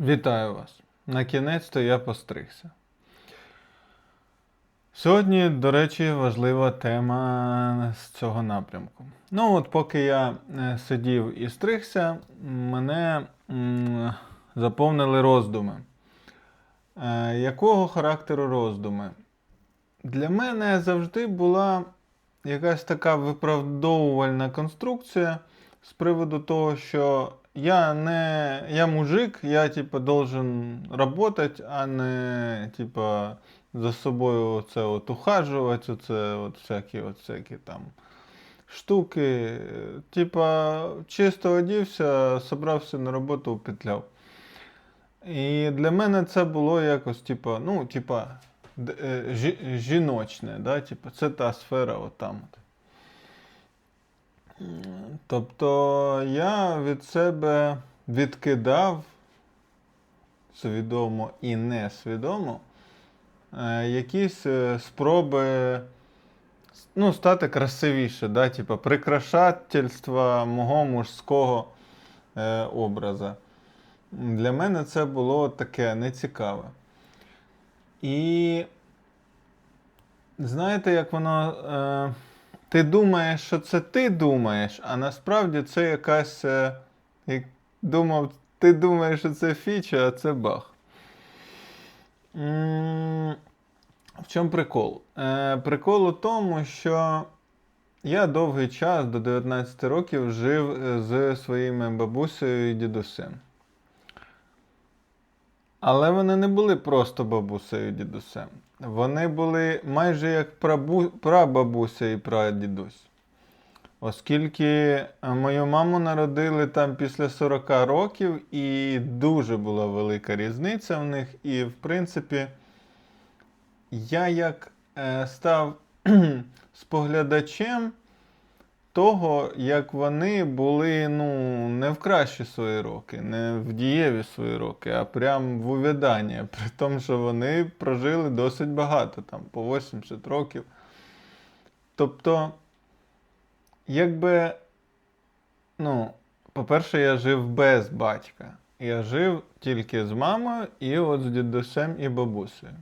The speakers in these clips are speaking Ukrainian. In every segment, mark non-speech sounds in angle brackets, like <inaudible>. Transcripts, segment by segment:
Вітаю вас! На кінець-то я постригся. Сьогодні, до речі, важлива тема з цього напрямку. Ну, от поки я е, сидів і стригся, мене заповнили роздуми. Е, якого характеру роздуми? Для мене завжди була якась така виправдовувальна конструкція з приводу того, що я не. Я мужик, я типа должен работать, а не типа за собою це от ухажувати, це от всякі, от всякі там штуки. Типа, чисто одівся, собрався на роботу, упетляв. І для мене це було якось, типа, ну, типа, е, жі- жіночне, да? типа, це та сфера отам. От. Тобто я від себе відкидав свідомо і несвідомо е, якісь е, спроби ну, стати красивіше, да? типа, прикрашательства мого мужського е, образа. Для мене це було таке нецікаве. І знаєте, як воно. Е, ти думаєш, що це ти думаєш, а насправді це якась. Е, як думав, ти думаєш, що це фіча, а це баг. В чому прикол? Е, прикол у тому, що я довгий час до 19 років жив е, з своїми бабусею і дідусем. Але вони не були просто бабусею і дідусем. Вони були майже як прабу... прабабуся і прадідусь. Оскільки е, мою маму народили там після 40 років, і дуже була велика різниця в них. І, в принципі, я як е, став <clears throat> споглядачем того, як вони були ну, не в кращі свої роки, не в дієві свої роки, а прям в увядання. <laughs> При тому, що вони прожили досить багато, там, по 80 років. Тобто, якби, ну, по-перше, я жив без батька. Я жив тільки з мамою і от з дідусем і бабусею.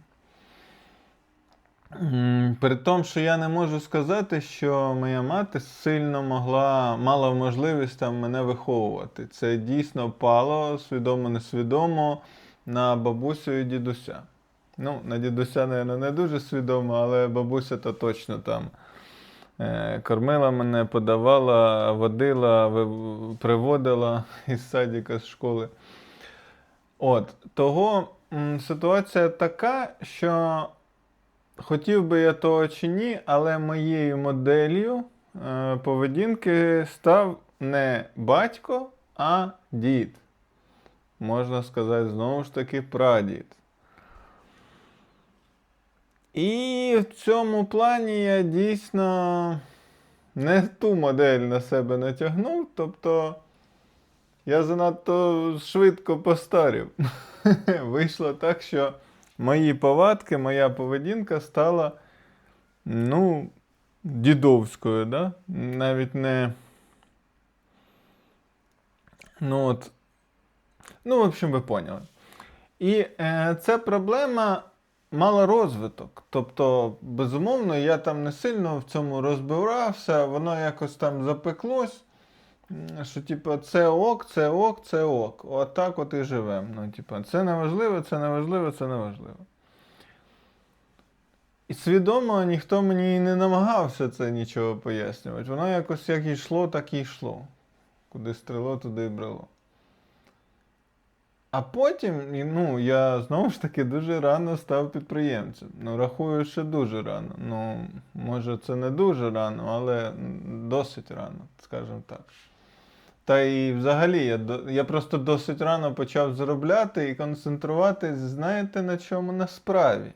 При тому, що я не можу сказати, що моя мати сильно могла, мала можливість там мене виховувати. Це дійсно пало свідомо-несвідомо на бабусю і дідуся. Ну, на дідуся, мабуть, не дуже свідомо, але бабуся то точно там е, кормила мене, подавала, водила, приводила <laughs> із садика, з школи. От, того ситуація така, що Хотів би я того чи ні, але моєю моделлю е, поведінки став не батько, а дід. Можна сказати, знову ж таки, прадід. І в цьому плані я дійсно не ту модель на себе натягнув, тобто я занадто швидко постарів. <laughs> Вийшло так, що мої повадки, моя поведінка стала, ну, дідовською, да? Навіть не. Ну, от. Ну, в общем, ви поняли. І е, ця проблема мала розвиток. Тобто, безумовно, я там не сильно в цьому розбирався, воно якось там запеклось. Що, типу, це ок, це ок, це ок. Отак от і живемо. Ну, типу, це неважливо, це неважливо, це неважливо. І свідомо ніхто мені не намагався це нічого пояснювати. Воно якось як йшло, так і йшло. Куди стріло, туди і брело. А потім, ну, я знову ж таки дуже рано став підприємцем. Ну, рахую, що дуже рано. Ну, може, це не дуже рано, але досить рано, скажімо так. Та і взагалі я, я просто досить рано почав заробляти і концентруватись, знаєте, на чому на справі.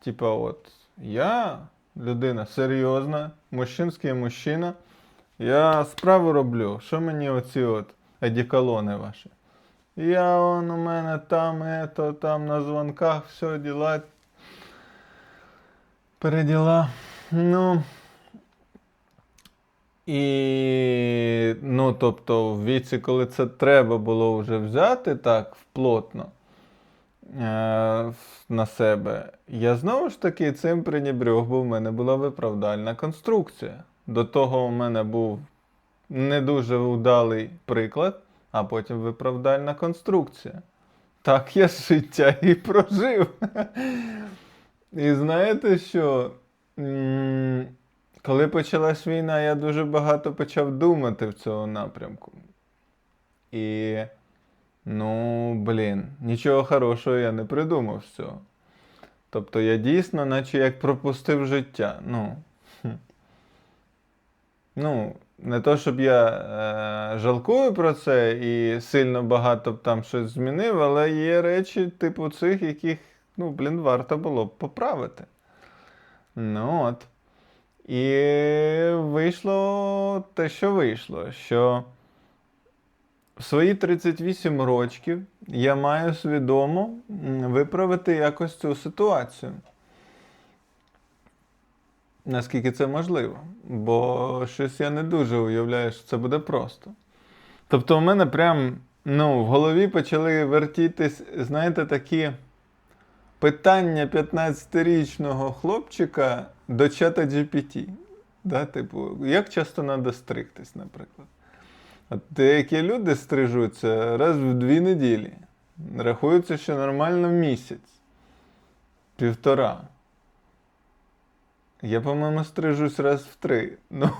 Типа, от, я людина серйозна, мужчинський мужчина. Я справу роблю. Що мені оці от одіколони ваші? Я он у мене там, ето, там на дзвонках, все діла. Переділа. Ну. І, ну, тобто, в віці, коли це треба було вже взяти так вплотно е, на себе, я знову ж таки цим пренебріг, бо в мене була виправдальна конструкція. До того у мене був не дуже удалий приклад, а потім виправдальна конструкція. Так я життя і прожив. <laughs> І знаєте що? Коли почалась війна, я дуже багато почав думати в цьому напрямку. І, ну, блін, нічого хорошого я не придумав з цього. Тобто я дійсно, наче як пропустив життя. Ну, ну не то, щоб я е, жалкую про це і сильно багато б там щось змінив, але є речі, типу цих, яких, ну, блін, варто було б поправити. Ну от. І вийшло те, що вийшло, що в свої 38 років я маю свідомо виправити якось цю ситуацію. Наскільки це можливо. Бо щось я не дуже уявляю, що це буде просто. Тобто, у мене прям ну, в голові почали вертітись, знаєте, такі питання 15-річного хлопчика до чата GPT. Да, типу, як часто треба стригтись, наприклад. От деякі люди стрижуться раз в дві неділі. Рахується, що нормально місяць. Півтора. Я, по-моєму, стрижусь раз в три. Ну,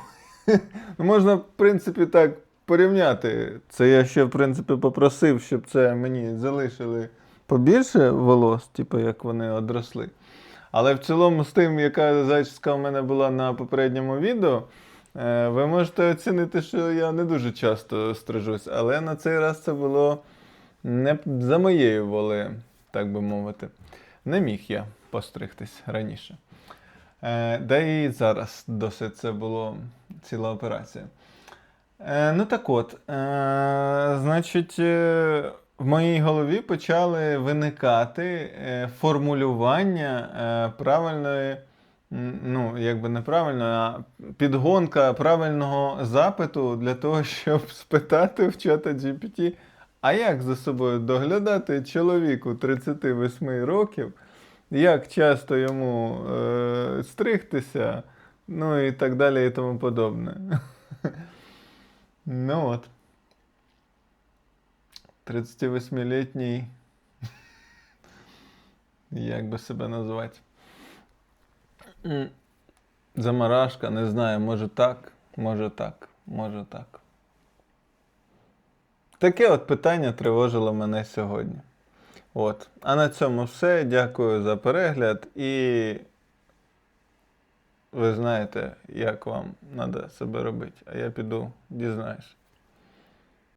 <laughs> ну, можна, в принципі, так порівняти. Це я ще, в принципі, попросив, щоб це мені залишили побільше волос, типу, як вони одросли. Але в цілому, з тим, яка зачіска у мене була на попередньому відео, е, ви можете оцінити, що я не дуже часто стрижусь, але на цей раз це було не за моєю волею, так би мовити. Не міг я постригтись раніше. Е, да і зараз досить це було ціла операція. Е, ну так от, значить, в моїй голові почали виникати е, формулювання е, правильної, ну, якби неправильно, а підгонка правильного запиту для того, <laughs> щоб спитати в чата GPT, а як за собою доглядати чоловіку 38 років, як часто йому е, стригтися, ну і так далі і тому подобне. <laughs> Ну от. 38-літній. Як би себе назвати? Замарашка, не знаю, може так, може так, може так. Таке от питання тривожило мене сьогодні. От. А на цьому все. Дякую за перегляд і ви знаєте, як вам треба себе робити. А я піду дізнаюсь.